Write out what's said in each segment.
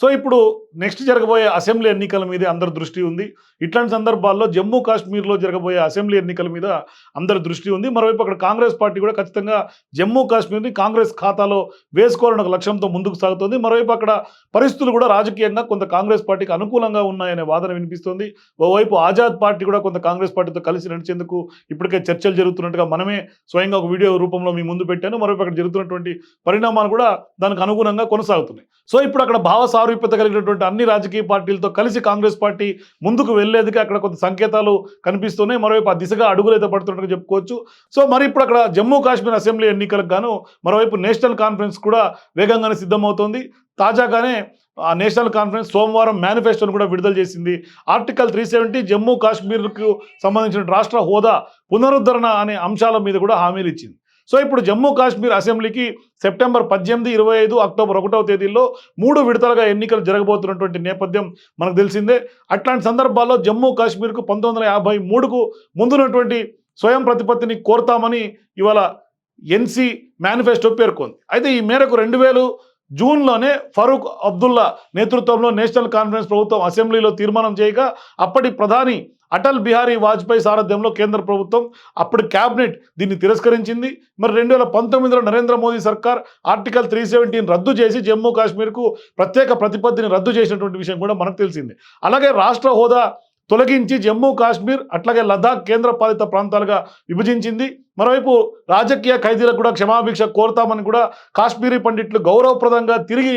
So ఇప్పుడు next జరగబోయే assembly ఎన్నికల మీద అందరి దృష్టి ఉంది. ఇట్లాంటి సందర్భాల్లో జమ్మూ కాశ్మీర్లో జరగబోయే అసెంబ్లీ ఎన్నికల మీద అందరి దృష్టి ఉంది. మరోవైపు అక్కడ కాంగ్రెస్ పార్టీ కూడా ఖచ్చితంగా జమ్మూ కాశ్మీర్ని కాంగ్రెస్ ఖాతాలో వేసుకోవాలని ఒక లక్ష్యంతో ముందుకు సాగుతోంది. మరోవైపు అక్కడ పరిస్థితులు కూడా రాజకీయంగా కొంత కాంగ్రెస్ పార్టీకి అనుకూలంగా ఉన్నాయనే వాదన వినిపిస్తోంది. ఓవైపు ఆజాద్ పార్టీ కూడా కొంత కాంగ్రెస్ పార్టీతో కలిసి నడిచేందుకు ఇప్పటికే చర్చలు జరుగుతున్నట్టుగా మనమే స్వయంగా ఒక వీడియో రూపంలో మీ ముందు పెట్టాను. మరోవైపు అక్కడ జరుగుతున్నటువంటి పరిణామాలు కూడా దానికి అనుగుణంగా కొనసాగుతున్నాయి. సో ఇప్పుడు అక్కడ భావ సారూప్యత కలిగినటువంటి అన్ని రాజకీయ పార్టీలతో కలిసి కాంగ్రెస్ పార్టీ ముందుకు వెళ్ళేదికి అక్కడ కొంత సంకేతాలు కనిపిస్తున్నాయి. మరోవైపు ఆ దిశగా అడుగులు అయితే పడుతున్నట్టుగా చెప్పుకోవచ్చు. సో మరి ఇప్పుడు అక్కడ జమ్మూ కాశ్మీర్ అసెంబ్లీ ఎన్నికలకు గాను మరోవైపు నేషనల్ కాన్ఫరెన్స్ కూడా వేగంగానే సిద్ధమవుతోంది. తాజాగానే ఆ నేషనల్ కాన్ఫరెన్స్ సోమవారం మేనిఫెస్టోను కూడా విడుదల చేసింది. ఆర్టికల్ త్రీ సెవెంటీ జమ్మూ కాశ్మీర్కు సంబంధించిన రాష్ట్ర హోదా పునరుద్ధరణ అనే అంశాల మీద కూడా హామీలు ఇచ్చింది. సో ఇప్పుడు జమ్మూ కాశ్మీర్ అసెంబ్లీకి సెప్టెంబర్ పద్దెనిమిది ఇరవై ఐదు అక్టోబర్ ఒకటవ తేదీల్లో మూడు విడతలుగా ఎన్నికలు జరగబోతున్నటువంటి నేపథ్యం మనకు తెలిసిందే. అట్లాంటి సందర్భాల్లో జమ్మూ కాశ్మీర్కు పంతొమ్మిది వందల యాభై మూడుకు ముందున్నటువంటి స్వయం ప్రతిపత్తిని కోరుతామని ఇవాళ ఎన్సీ మేనిఫెస్టో పేర్కొంది. అయితే ఈ మేరకు రెండు వేలు జూన్లోనే ఫరూక్ అబ్దుల్లా నేతృత్వంలో నేషనల్ కాన్ఫరెన్స్ ప్రభుత్వం అసెంబ్లీలో తీర్మానం చేయగా అప్పటి ప్రధాని అటల్ బిహారీ వాజ్పేయి సారథ్యంలో కేంద్ర ప్రభుత్వం అప్పుడు క్యాబినెట్ దీన్ని తిరస్కరించింది. మరి రెండు వేల పంతొమ్మిదిలో నరేంద్ర మోదీ సర్కార్ ఆర్టికల్ త్రీ సెవెంటీని రద్దు చేసి జమ్మూ కాశ్మీర్కు ప్రత్యేక ప్రతిపత్తిని రద్దు చేసినటువంటి విషయం కూడా మనకు తెలిసింది. అలాగే రాష్ట్ర హోదా తొలగించి జమ్మూ కాశ్మీర్ అట్లాగే లదాఖ్ కేంద్ర పాలిత ప్రాంతాలుగా విభజించింది. మరోవైపు రాజకీయ ఖైదీలకు కూడా క్షమాభిక్ష కోరుతామని కూడా కాశ్మీరీ పండిట్లు గౌరవప్రదంగా తిరిగి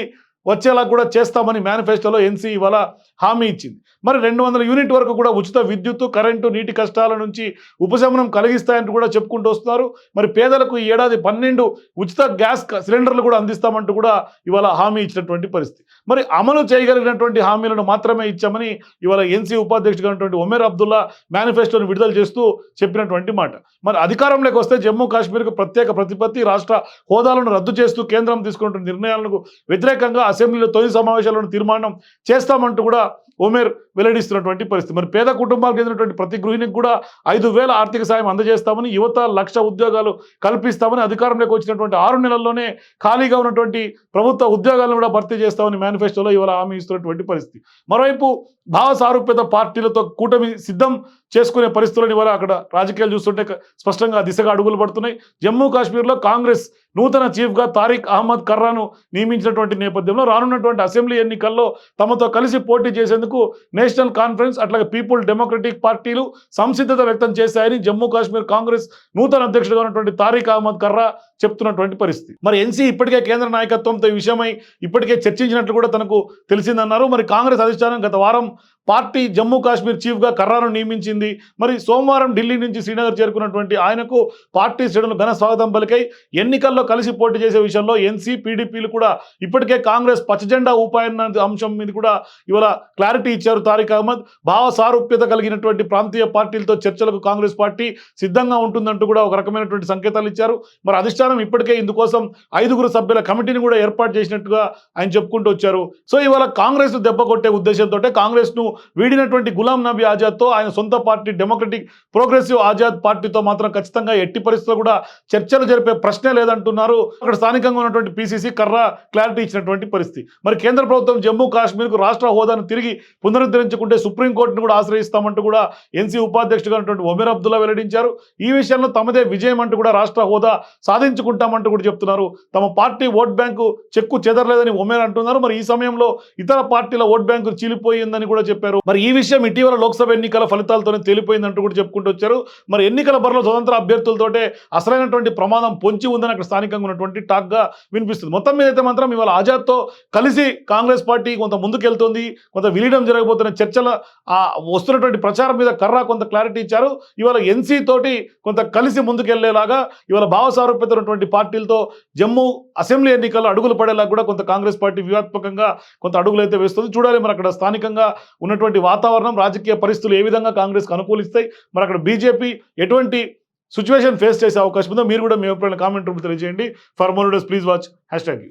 వచ్చేలా కూడా చేస్తామని మేనిఫెస్టోలో ఎన్సీ ఇవాళ హామీ ఇచ్చింది. మరి రెండు వందల యూనిట్ వరకు కూడా ఉచిత విద్యుత్తు కరెంటు నీటి కష్టాల నుంచి ఉపశమనం కలిగిస్తాయంటూ కూడా చెప్పుకుంటూ వస్తున్నారు. మరి పేదలకు ఈ ఏడాది పన్నెండు ఉచిత గ్యాస్ సిలిండర్లు కూడా అందిస్తామంటూ కూడా ఇవాళ హామీ ఇచ్చినటువంటి పరిస్థితి. మరి అమలు చేయగలిగినటువంటి హామీలను మాత్రమే ఇచ్చామని ఇవాళ ఎన్సీ ఉపాధ్యక్షుడు అయినటువంటి ఒమేర్ అబ్దుల్లా మేనిఫెస్టోను విడుదల చేస్తూ చెప్పినటువంటి మాట. మరి అధికారంలోకి వస్తే జమ్మూ కాశ్మీర్కు ప్రత్యేక ప్రతిపత్తి రాష్ట్ర హోదాలను రద్దు చేస్తూ కేంద్రం తీసుకున్నటువంటి నిర్ణయాలకు వ్యతిరేకంగా అసెంబ్లీలో తొలి సమావేశాలను తీర్మానం చేస్తామంటూ కూడా ఉమేర్ వెల్లడిస్తున్నటువంటి పరిస్థితి. మరి పేద కుటుంబాలకు చెందినటువంటి ప్రతి గృహిణికి కూడా ఐదు వేల ఆర్థిక సాయం అందజేస్తామని యువత లక్ష ఉద్యోగాలు కల్పిస్తామని అధికారంలోకి వచ్చినటువంటి ఆరు నెలల్లోనే ఖాళీగా ఉన్నటువంటి ప్రభుత్వ ఉద్యోగాలను కూడా భర్తీ చేస్తామని మేనిఫెస్టోలో ఇవాళ హామీ ఇస్తున్నటువంటి పరిస్థితి. మరోవైపు భావ సారూప్యత పార్టీలతో కూటమి సిద్ధం చేసుకునే పరిస్థితులను ఇవాళ అక్కడ రాజకీయాలు చూస్తుంటే స్పష్టంగా దిశగా అడుగులు పడుతున్నాయి. జమ్మూ కాశ్మీర్లో కాంగ్రెస్ నూతన చీఫ్గా తారిక్ అహ్మద్ కర్రాను నియమించినటువంటి నేపథ్యంలో రానున్నటువంటి అసెంబ్లీ ఎన్నికల్లో తమతో కలిసి పోటీ చేసేందుకు నేషనల్ కాన్ఫరెన్స్ అట్లాగే పీపుల్ డెమోక్రటిక్ పార్టీలు సంసిద్ధత వ్యక్తం చేశాయని జమ్మూ కాశ్మీర్ కాంగ్రెస్ నూతన అధ్యక్షుడుగా ఉన్నటువంటి తారిక్ అహ్మద్ కర్రా చెప్తున్నటువంటి పరిస్థితి. మరి ఎన్సీ ఇప్పటికే కేంద్ర నాయకత్వంతో ఈ విషయమై ఇప్పటికే చర్చించినట్లు కూడా తనకు తెలిసిందన్నారు. మరి కాంగ్రెస్ అధిష్టానం గత వారం పార్టీ జమ్మూ కాశ్మీర్ చీఫ్గా కర్రాను నియమించింది. మరి సోమవారం ఢిల్లీ నుంచి శ్రీనగర్ చేరుకున్నటువంటి ఆయనకు పార్టీ శ్రేణులు ఘన స్వాగతం పలికై ఎన్నికల్లో కలిసి పోటీ చేసే విషయంలో ఎన్సీ పీడీపీలు కూడా ఇప్పటికే కాంగ్రెస్ పచ్చజెండా ఊపాయన్న అంశం మీద కూడా ఇవాళ క్లారిటీ ఇచ్చారు తారిక్ అహ్మద్. భావ సారూప్యత కలిగినటువంటి ప్రాంతీయ పార్టీలతో చర్చలకు కాంగ్రెస్ పార్టీ సిద్ధంగా ఉంటుందంటూ కూడా ఒక రకమైనటువంటి సంకేతాలు ఇచ్చారు. మరి అధిష్టానం ఇప్పటికే ఇందుకోసం ఐదుగురు సభ్యుల కమిటీని కూడా ఏర్పాటు చేసినట్టుగా ఆయన చెప్పుకుంటూ వచ్చారు. సో ఇవాళ కాంగ్రెస్ దెబ్బ కొట్టే ఉద్దేశంతో కాంగ్రెస్ను వీడినటువంటి గులాం నబీ ఆజాద్తో ఆయన సొంత పార్టీ డెమోక్రటిక్ ప్రోగ్రెసివ్ ఆజాద్ పార్టీతో మాత్రం ఖచ్చితంగా ఎట్టి పరిస్థితుల్లో కూడా చర్చలు జరిపే ప్రశ్నే లేదంటున్నారు. అక్కడ స్థానికంగా ఉన్నటువంటి పీసీసీ కర్ర క్లారిటీ ఇచ్చినటువంటి పరిస్థితి. మరి కేంద్ర ప్రభుత్వం జమ్మూ కాశ్మీర్కు రాష్ట్ర హోదాను తిరిగి పునరుద్ధరించుకుంటే సుప్రీంకోర్టును కూడా ఆశ్రయిస్తామంటూ కూడా ఎన్సీ ఉపాధ్యక్షుడు ఉన్నటువంటి ఒమేర్ అబ్దుల్లా వెల్లడించారు. ఈ విషయంలో తమదే విజయం అంటూ కూడా రాష్ట్ర హోదా సాధించుకుంటామంటూ కూడా చెప్తున్నారు. తమ పార్టీ ఓట్ బ్యాంకు చెక్కు చెదరలేదని ఒమేర్ అంటున్నారు. మరి ఈ సమయంలో ఇతర పార్టీల ఓట్ బ్యాంకు చీలిపోయిందని కూడా చెప్పారు. మరి ఈ విషయం ఇటీవల లోక్సభ ఎన్నికల ఫలితాలతోనే తేలిపోయిందంటూ కూడా చెప్పుకుంటూ వచ్చారు. మరి ఎన్నికల బరిలో స్వతంత్ర అభ్యర్థులతోటే అసలైనటువంటి ప్రమాదం పొంచి ఉందని అక్కడ స్థానికంగా ఉన్నటువంటి టాక్గా వినిపిస్తుంది. మొత్తం మీద అయితే మాత్రం ఇవాళ ఆజాద్తో కలిసి కాంగ్రెస్ పార్టీ కొంత ముందుకెళ్తుంది. కొంత విలీనం జరగబోతున్న చర్చల వస్తున్నటువంటి ప్రచారం మీద కర్రా కొంత క్లారిటీ ఇచ్చారు. ఇవాళ ఎన్సీ తోటి కొంత కలిసి ముందుకెళ్ళేలాగా ఇవాళ భావసారూప్యత ఉన్నటువంటి పార్టీలతో జమ్మూ అసెంబ్లీ ఎన్నికల్లో అడుగులు పడేలా కూడా కొంత కాంగ్రెస్ పార్టీ వ్యూహాత్మకంగా కొంత అడుగులు అయితే వేస్తుంది. చూడాలి మరి అక్కడ స్థానికంగా ఉన్నటువంటి వాతావరణం రాజకీయ పరిస్థితులు ఏ విధంగా కాంగ్రెస్కి అనుకూలిస్తాయి. మరి అక్కడ బీజేపీ ఎటువంటి సిచ్యువేషన్ ఫేస్ చేసే అవకాశం ఉందో మీరు కూడా మీ అభిప్రాయాలు కామెంట్ రూపంలో తెలియజేయండి. For more days please watch hash tag